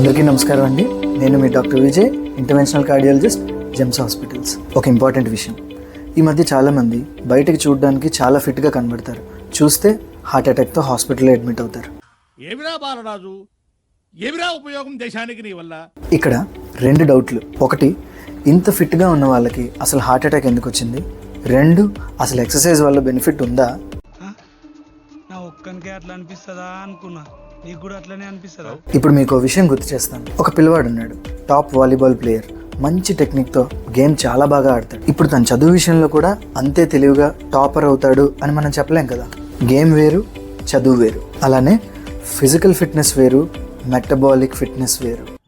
అందరికీ నమస్కారం అండి. నేను మీ doctor Vijay interventional cardiologist Gems Hospitals. ఒక ఇంపార్టెంట్ విషయం. ఈ మధ్య చాలామంది బయటకు చూడడానికి చాలా ఫిట్గా కనబడతారు. చూస్తే హార్ట్ అటాక్తో హాస్పిటల్లో అడ్మిట్ అవుతారు. ఏమిరా బాలరాజు? ఏమిరా ఉపయోగం దేశానికి నీ వల్ల? ఇక్కడ రెండు డౌట్లు. ఒకటి ఇంత ఫిట్గా ఉన్న వాళ్ళకి అసలు హార్ట్ అటాక్ ఎందుకు వచ్చింది? రెండు అసలు ఎక్సర్సైజ్ వల్ల బెనిఫిట్ ఉందా? నా ఒక్కనికే అట్లా అనిపిస్తుందా అనుకున్నా. నీకు కూడా అట్లనే అనిపిస్తుందా? ఇప్పుడు మీకు ఒక విషయం గుర్తు చేస్తాను. ఒక పిల్లవాడు ఉన్నాడు. టాప్ వాలీబాల్ ప్లేయర్ మంచి టెక్నిక్తో గేమ్ చాలా బాగా ఆడతాడు. ఇప్పుడు తన చదువు విషయంలో కూడా అంతే తెలివిగా టాపర్ అవుతాడు అని మనం చెప్పలేం కదా. గేమ్ వేరు చదువు వేరు. అలానే ఫిజికల్ ఫిట్నెస్ వేరు మెటబాలిక్ ఫిట్నెస్ వేరు.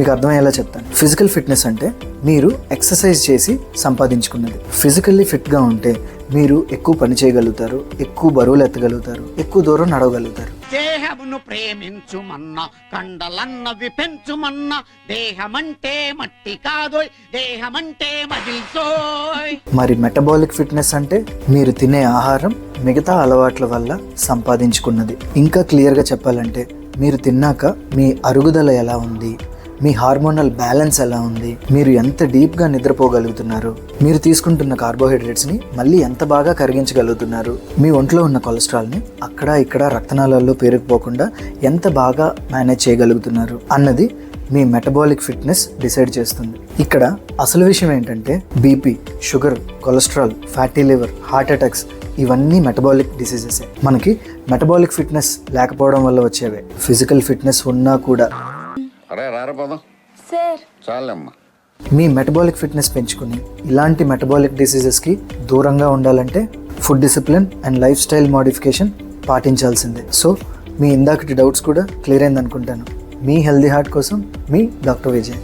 మీకు అర్థమయ్యేలా చెప్తాను. ఫిజికల్ ఫిట్నెస్ అంటే మీరు ఎక్సర్సైజ్ చేసి సంపాదించుకున్నది. ఫిజికల్లీ ఫిట్గా ఉంటే మీరు ఎక్కువ పని చేయగలుగుతారు ఎక్కువ బరువులు ఎత్తగలుగుతారు ఎక్కువ దూరం నడవగలుగుతారు. దేహమును ప్రేమించుమన్నా కండలన్నవి పెంచుమన్నా దేహమంటే మట్టి కాదోయ్ దేహమంటే మజిల్సోయ్ మరి మెటబాలిక్ ఫిట్నెస్ అంటే మీరు తినే ఆహారం మిగతా అలవాట్ల వల్ల సంపాదించుకున్నది. ఇంకా క్లియర్గా చెప్పాలంటే మీరు తిన్నాక మీ అరుగుదల ఎలా ఉంది? మీ హార్మోనల్ బ్యాలెన్స్ ఎలా ఉంది? మీరు ఎంత డీప్గా నిద్రపోగలుగుతున్నారు? మీరు తీసుకుంటున్న కార్బోహైడ్రేట్స్ని మళ్ళీ ఎంత బాగా కరిగించగలుగుతున్నారు? మీ ఒంట్లో ఉన్న కొలెస్ట్రాల్ని అక్కడ ఇక్కడ రక్తనాళాల్లో పేరుకుపోకుండా ఎంత బాగా మేనేజ్ చేయగలుగుతున్నారు అన్నది మీ మెటబాలిక్ ఫిట్నెస్ డిసైడ్ చేస్తుంది. ఇక్కడ అసలు విషయం ఏంటంటే BP sugar cholesterol fatty liver heart attacks ఇవన్నీ మెటబాలిక్ డిసీజెస్. మనకి మెటబాలిక్ ఫిట్నెస్ లేకపోవడం వల్ల వచ్చేవే. ఫిజికల్ ఫిట్నెస్ ఉన్నా కూడా. అరే రారా పదం. సార్. చాలమ్మా. మీ మెటబాలిక్ ఫిట్నెస్ పెంచుకుని ఇలాంటి మెటబాలిక్ డిసీజెస్కి దూరంగా ఉండాలంటే food discipline and lifestyle modification పాటించాల్సిందే. So మీ ఇందాకటి డౌట్స్ కూడా క్లియర్ అయింది అనుకుంటాను మీ హెల్దీ హార్ట్ కోసం మీ డాక్టర్ విజయ్.